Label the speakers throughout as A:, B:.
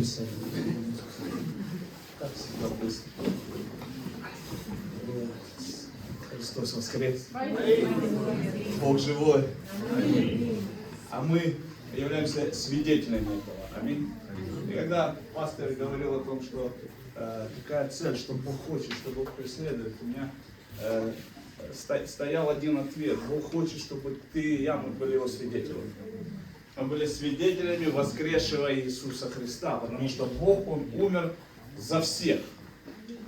A: присядем. Как всегда быстро. Христос воскрес. Бог живой. А мы являемся свидетелями этого. Аминь. И когда пастор говорил о том, что э, какая цель, что Бог хочет, что Бог преследует, у меня э, сто- стоял один ответ. Бог хочет, чтобы ты и я, мы были его свидетелями. Мы были свидетелями воскресшего Иисуса Христа, потому что Бог, Он умер за всех.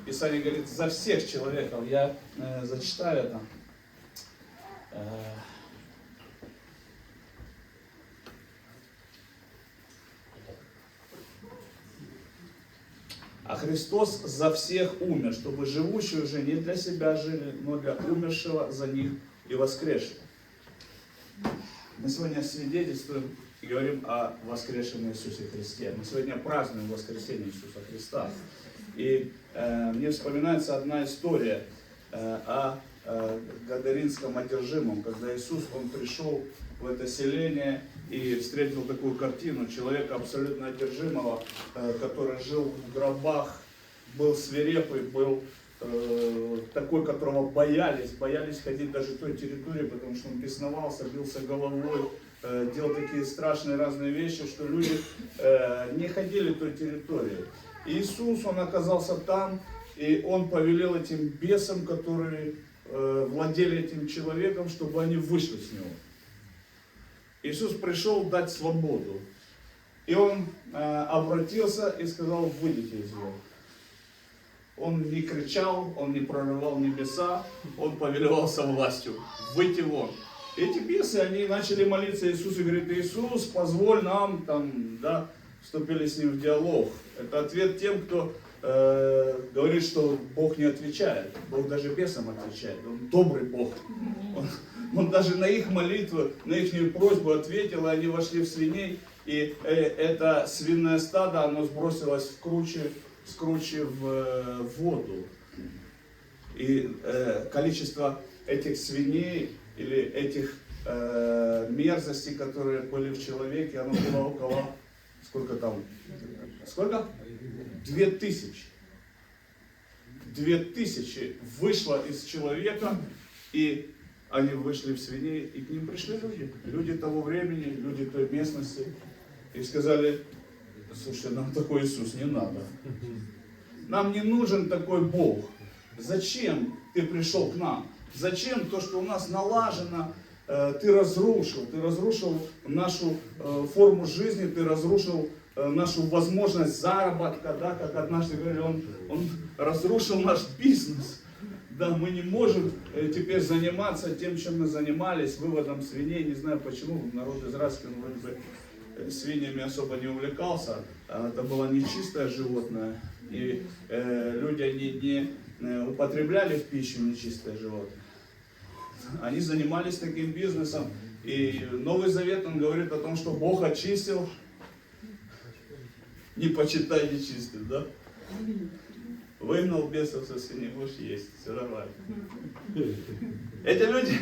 A: Писание говорит, за всех человеков. Я э, зачитаю это. А Христос за всех умер, чтобы живущие уже не для себя жили, но для умершего за них и воскресшего. Мы сегодня свидетельствуем и говорим о воскресшем Иисусе Христе. Мы сегодня празднуем воскресение Иисуса Христа. И э, мне вспоминается одна история э, о э, Гадаринском одержимом, когда Иисус, Он пришел в это селение и встретил такую картину человека абсолютно одержимого, э, который жил в гробах, был свирепый, был такой, которого боялись, боялись ходить даже той территории, потому что он бесновался, бился головой, э, делал такие страшные разные вещи, что люди э, не ходили той территории. Иисус, Он оказался там, и Он повелел этим бесам, которые э, владели этим человеком, чтобы они вышли с него. Иисус пришел дать свободу. И Он э, обратился и сказал, выйдите из него. Он не кричал, он не прорывал небеса, он повелевался властью. Выйти вон. Эти бесы, они начали молиться Иисусу и говорят, Иисус, позволь нам, там, да, вступили с ним в диалог. Это ответ тем, кто э, говорит, что Бог не отвечает. Бог даже бесам отвечает. Он добрый Бог. Он, он даже на их молитву, на их просьбу ответил, и они вошли в свиней. И э, это свиное стадо, оно сбросилось в круче, с круче в э, воду. И э, количество этих свиней или этих э, мерзостей, которые были в человеке, оно было около, сколько там, сколько? Две тысячи. Две тысячи вышло из человека, и они вышли в свиней, и к ним пришли люди. Люди того времени, люди той местности. И сказали, слушай, нам такой Иисус не надо. Нам не нужен такой Бог. Зачем ты пришел к нам? Зачем то, что у нас налажено, э, ты разрушил? Ты разрушил нашу э, форму жизни, ты разрушил э, нашу возможность заработка, да, как однажды говорили, он, он разрушил наш бизнес. Да, мы не можем теперь заниматься тем, чем мы занимались, выводом свиней. Не знаю почему, народ израильский, он вроде бы свиньями особо не увлекался. А Это было нечистое животное. И э, люди они не э, употребляли в пищу нечистое животное. Они занимались таким бизнесом. И Новый Завет, он говорит о том, что Бог очистил, не почитай нечистым, да? Выгнал бесов со свиней, будешь есть, все нормально. Эти люди,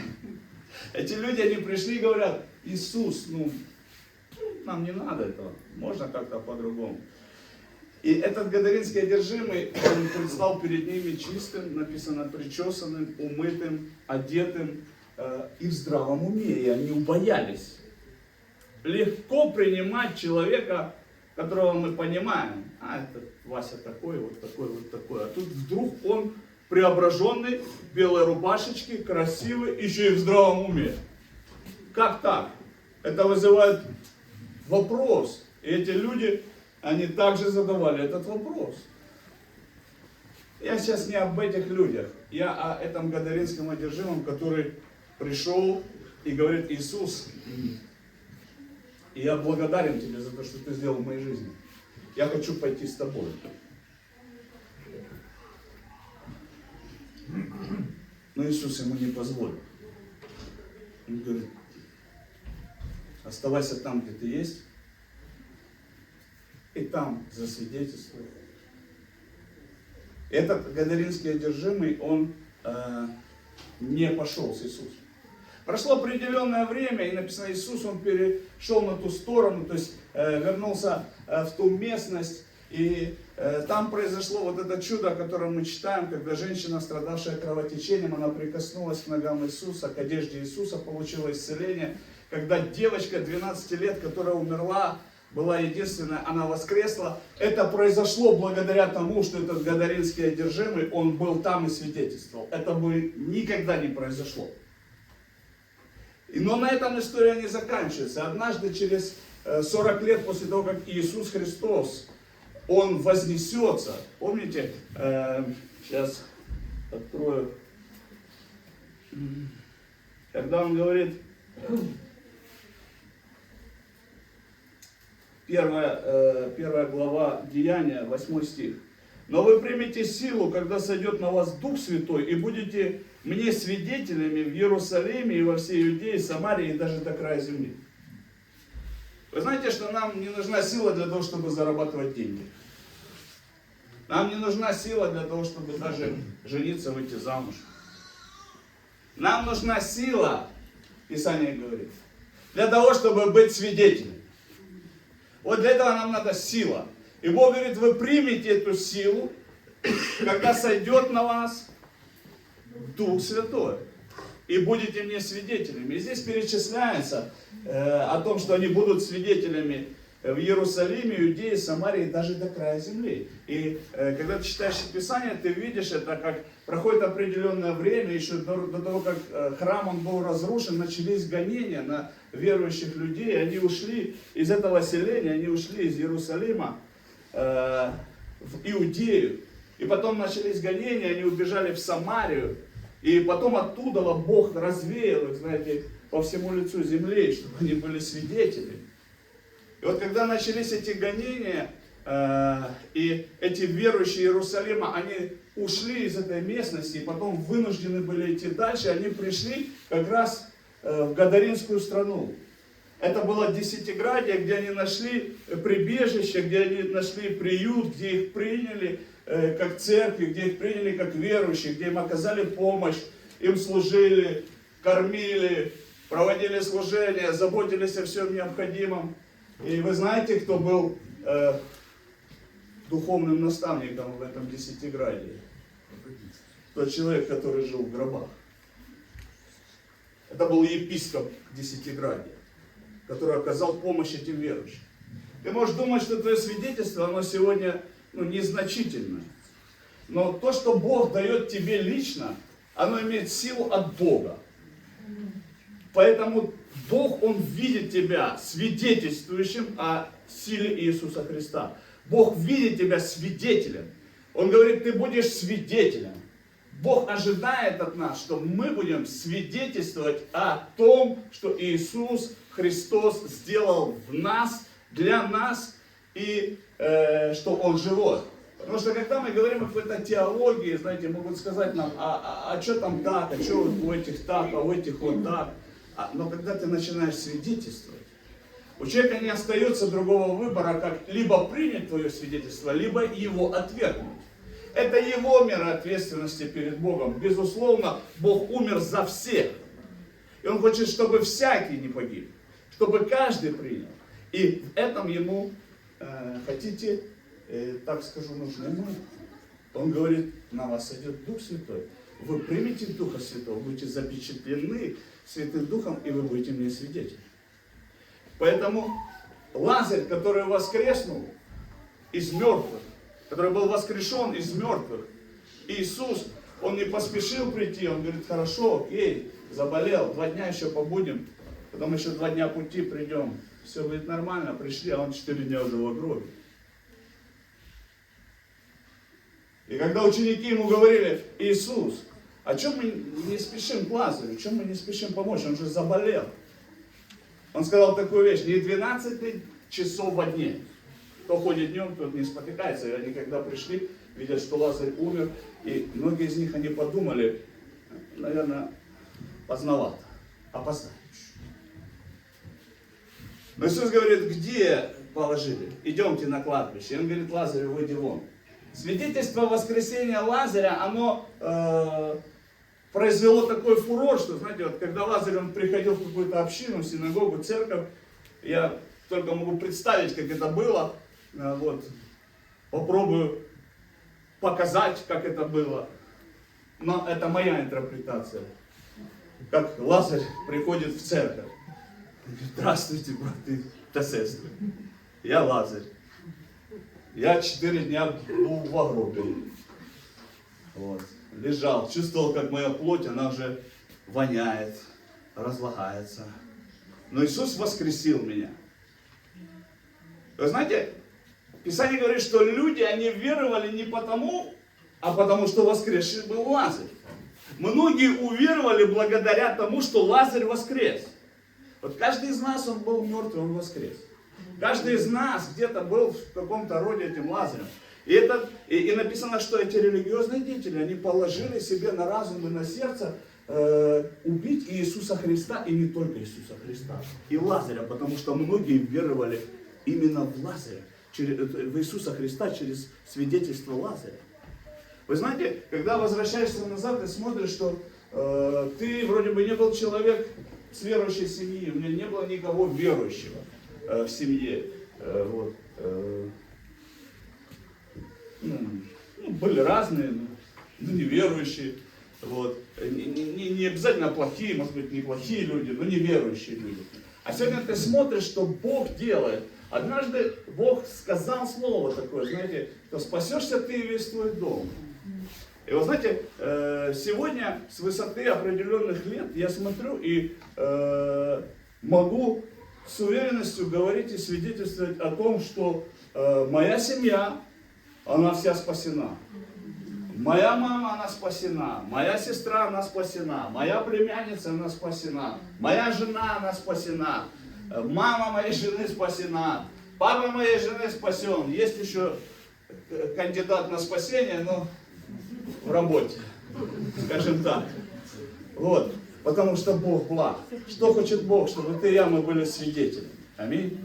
A: эти люди, они пришли и говорят, Иисус, ну, нам не надо этого, можно как-то по-другому. И этот гадаринский одержимый, он предстал перед ними чистым, написано, причесанным, умытым, одетым э, и в здравом уме, и они убоялись. Легко принимать человека, которого мы понимаем, а это Вася такой, вот такой, вот такой. А тут вдруг он преображенный, в белой рубашечке, красивый, еще и в здравом уме. Как так? Это вызывает вопрос. И эти люди, они также задавали этот вопрос. Я сейчас не об этих людях. Я о этом гадаринском одержимом, который пришел и говорит, Иисус, я благодарен тебе за то, что ты сделал в моей жизни. Я хочу пойти с тобой. Но Иисус ему не позволил. Он говорит, оставайся там, где ты есть, и там засвидетельствуй. Этот гадаринский одержимый, он э, не пошел с Иисусом. Прошло определенное время, и написано, Иисус, он перешел на ту сторону, то есть э, вернулся э, в ту местность, и э, там произошло вот это чудо, о котором мы читаем, когда женщина, страдавшая кровотечением, она прикоснулась к ногам Иисуса, к одежде Иисуса, получила исцеление. Когда девочка 12 лет, которая умерла, была единственная, она воскресла. Это произошло благодаря тому, что этот Гадаринский одержимый, он был там и свидетельствовал. Это бы никогда не произошло. Но на этом история не заканчивается. Однажды, через 40 лет после того, как Иисус Христос, Он вознесется, помните, э, сейчас открою, когда Он говорит, первая, э, первая глава Деяния, 8 стих. Но вы примете силу, когда сойдет на вас Дух Святой, и будете мне свидетелями в Иерусалиме и во всей Иудее, Самарии и даже до края земли. Вы знаете, что нам не нужна сила для того, чтобы зарабатывать деньги. Нам не нужна сила для того, чтобы даже жениться, выйти замуж. Нам нужна сила, Писание говорит, для того, чтобы быть свидетелем. Вот для этого нам надо сила. И Бог говорит, вы примете эту силу, когда сойдет на вас Дух Святой. И будете мне свидетелями. И здесь перечисляется э, о том, что они будут свидетелями в Иерусалиме, Иудее, Самарии, даже до края земли. И э, когда ты читаешь Писание, ты видишь это, как проходит определенное время, еще до, до того, как э, храм он был разрушен, начались гонения на верующих людей. Они ушли из этого селения, они ушли из Иерусалима э, в Иудею. И потом начались гонения, они убежали в Самарию. И потом оттуда Бог развеял их, знаете, по всему лицу земли, чтобы они были свидетелями. И вот когда начались эти гонения, э, и эти верующие Иерусалима, они ушли из этой местности, и потом вынуждены были идти дальше, они пришли как раз э, в Гадаринскую страну. Это было Десятиградие, где они нашли прибежище, где они нашли приют, где их приняли э, как церкви, где их приняли как верующих, где им оказали помощь, им служили, кормили, проводили служение, заботились о всем необходимом. И вы знаете, кто был э, духовным наставником в этом Десятиградии? Тот человек, который жил в гробах. Это был епископ Десятиградия, который оказал помощь этим верующим. Ты можешь думать, что твое свидетельство, оно сегодня ну, незначительное. Но то, что Бог дает тебе лично, оно имеет силу от Бога. Поэтому Бог, Он видит тебя свидетельствующим о силе Иисуса Христа. Бог видит тебя свидетелем. Он говорит, ты будешь свидетелем. Бог ожидает от нас, что мы будем свидетельствовать о том, что Иисус Христос сделал в нас, для нас, и э, что Он живой. Потому что когда мы говорим о какой-то теологии, знаете, могут сказать нам, а, а, а что там так, а что у этих так, а у этих вот так. А, но когда ты начинаешь свидетельствовать, у человека не остается другого выбора, как либо принять твое свидетельство, либо его отвергнуть. Это его мера ответственности перед Богом. Безусловно, Бог умер за всех. И Он хочет, чтобы всякий не погиб, чтобы каждый принял. И в этом ему, э, хотите, э, так скажу, нужны мы. Он говорит, на вас идет Дух Святой. Вы примете Духа Святого, будете запечатлены Святым Духом, и вы будете мне свидетелем. Поэтому Лазарь, который воскреснул из мертвых, который был воскрешен из мертвых, Иисус, он не поспешил прийти, он говорит, хорошо, окей, заболел, два дня еще побудем, потом еще два дня пути придем, все будет нормально, пришли, а он четыре дня уже в гробе. И когда ученики ему говорили, Иисус, о чем мы не спешим к Лазарю, чем мы не спешим помочь, он же заболел. Он сказал такую вещь, не 12 часов во дне. Кто ходит днем, тот не спотыкается. И они когда пришли, видят, что Лазарь умер, и многие из них, они подумали, наверное, поздновато, опоздали. Но Иисус говорит, где положили? Идемте на кладбище. И он говорит, Лазарю, выйди вон. Свидетельство воскресения Лазаря, оно э, произвело такой фурор, что, знаете, вот когда Лазарь, он приходил в какую-то общину, синагогу, церковь, я только могу представить, как это было, А, вот, попробую показать, как это было, но это моя интерпретация. Как Лазарь приходит в церковь. Здравствуйте, браты та сестры. Я Лазарь. Я четыре дня был в гробе. Вот. Лежал, чувствовал, как моя плоть, она уже воняет, разлагается. Но Иисус воскресил меня. Вы знаете, Писание говорит, что люди, они веровали не потому, а потому что воскресший был Лазарь. Многие уверовали благодаря тому, что Лазарь воскрес. Вот каждый из нас, он был мертвый, он воскрес. Каждый из нас где-то был в каком-то роде этим Лазарем. И, это, и, и написано, что эти религиозные деятели, они положили себе на разум и на сердце э, убить Иисуса Христа, и не только Иисуса Христа, и Лазаря, потому что многие веровали именно в Лазаря, через, в Иисуса Христа через свидетельство Лазаря. Вы знаете, когда возвращаешься назад, ты смотришь, что э, ты вроде бы не был человек с верующей семьи, у меня не было никого верующего э, в семье. Э, вот, э, ну, ну, были разные, но неверующие. Вот. Не, не, не обязательно плохие, может быть, неплохие люди, но неверующие люди. А сегодня ты смотришь, что Бог делает. Однажды Бог сказал слово такое, знаете, что спасешься ты и весь твой дом. И вы знаете, э, сегодня с высоты определенных лет я смотрю и э, могу с уверенностью говорить и свидетельствовать о том, что э, моя семья, она вся спасена. Моя мама, она спасена. Моя сестра, она спасена. Моя племянница, она спасена. Моя жена, она спасена. Мама моей жены спасена. Папа моей жены спасен. Есть еще кандидат на спасение, но в работе. Скажем так. Вот. Потому что Бог благ. Что хочет Бог? Чтобы ты и я мы были свидетелями. Аминь.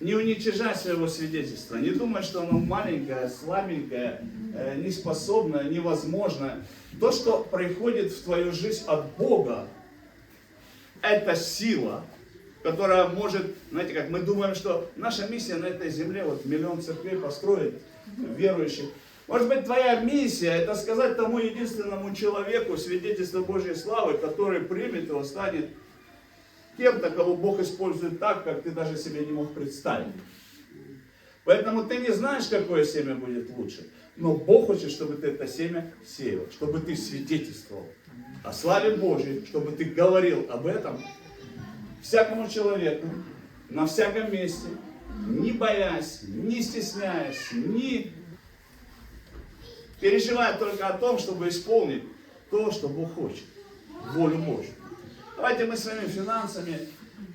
A: Не уничижай своего свидетельства. Не думай, что оно маленькое, слабенькое, неспособное, невозможное. То, что приходит в твою жизнь от Бога, это сила, которая может, знаете, как мы думаем, что наша миссия на этой земле, вот миллион церквей построить, верующих. Может быть, твоя миссия это сказать тому единственному человеку свидетельство Божьей славы, который примет его, станет кем-то, кого Бог использует так, как ты даже себе не мог представить. Поэтому ты не знаешь, какое семя будет лучше. Но Бог хочет, чтобы ты это семя сеял, чтобы ты свидетельствовал о славе Божьей, чтобы ты говорил об этом всякому человеку, на всяком месте, не боясь, не стесняясь, не переживая только о том, чтобы исполнить то, что Бог хочет, волю Божью. Давайте мы своими финансами,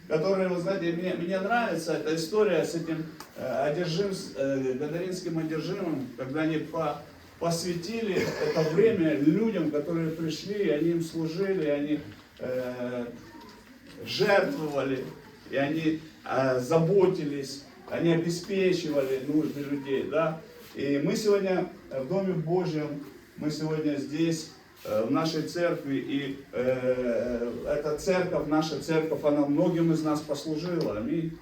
A: которые, вы знаете, мне, мне нравится эта история с этим э, одержим, э, гадаринским одержимым, когда они по, посвятили это время людям, которые пришли, и они им служили, и они э, жертвовали, и они э, заботились, они обеспечивали нужды людей, да. И мы сегодня в Доме Божьем, мы сегодня здесь, в нашей церкви, и э, эта церковь, наша церковь, она многим из нас послужила. Аминь.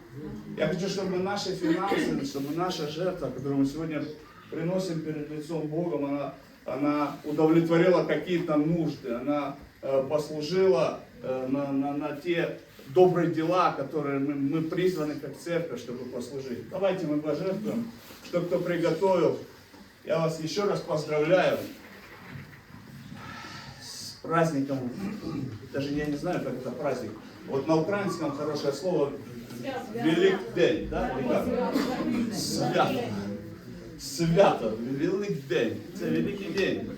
A: Я хочу, чтобы наши финансы, чтобы наша жертва, которую мы сегодня приносим перед лицом Богом, она, она удовлетворила какие-то нужды, она э, послужила э, на, на, на те добрые дела, которые мы, мы призваны как церковь, чтобы послужить. Давайте мы пожертвуем, что кто приготовил. Я вас еще раз поздравляю праздником. Даже я не знаю, как это праздник. Вот на украинском хорошее слово Велик день, да? Свято. Свято. Велик день. Это великий день.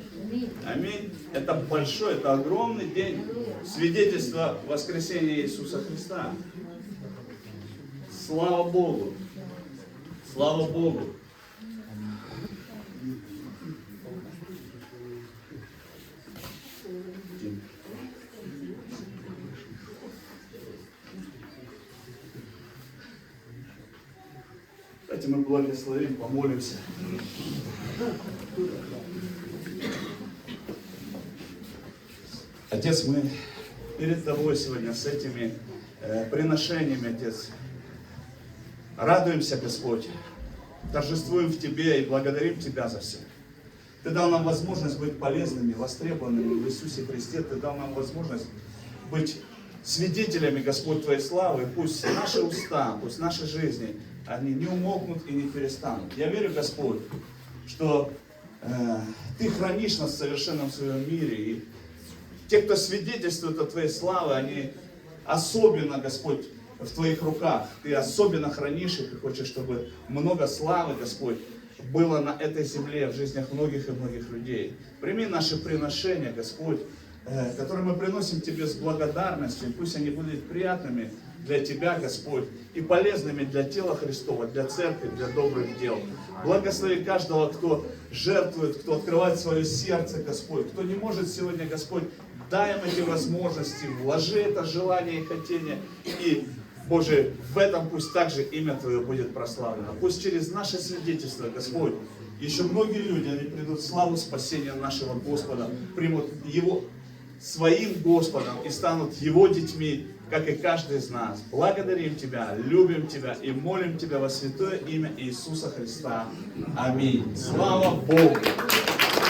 A: Аминь. Это большой, это огромный день свидетельства воскресения Иисуса Христа. Слава Богу. Слава Богу. Благословим, помолимся. Отец, мы перед Тобой сегодня с этими э, приношениями, Отец, радуемся, Господь, торжествуем в Тебе и благодарим Тебя за все. Ты дал нам возможность быть полезными, востребованными в Иисусе Христе. Ты дал нам возможность быть свидетелями, Господь, Твоей славы. Пусть наши уста, пусть наши жизни, они не умолкнут и не перестанут. Я верю, Господь, что э, Ты хранишь нас в совершенном своем мире. И те, кто свидетельствует о Твоей славе, они особенно, Господь, в Твоих руках. Ты особенно хранишь их и хочешь, чтобы много славы, Господь, было на этой земле в жизнях многих и многих людей. Прими наши приношения, Господь, которые мы приносим Тебе с благодарностью. Пусть они будут приятными для Тебя, Господь, и полезными для тела Христова, для церкви, для добрых дел. Благослови каждого, кто жертвует, кто открывает свое сердце, Господь, кто не может сегодня, Господь, дай им эти возможности, вложи это желание и хотение, и Боже, в этом пусть также имя Твое будет прославлено. Пусть через наше свидетельство, Господь, еще многие люди, они придут в славу спасения нашего Господа, примут Его своим Господом и станут Его детьми, как и каждый из нас. Благодарим Тебя, любим Тебя и молим Тебя во святое имя Иисуса Христа. Аминь. Слава Богу!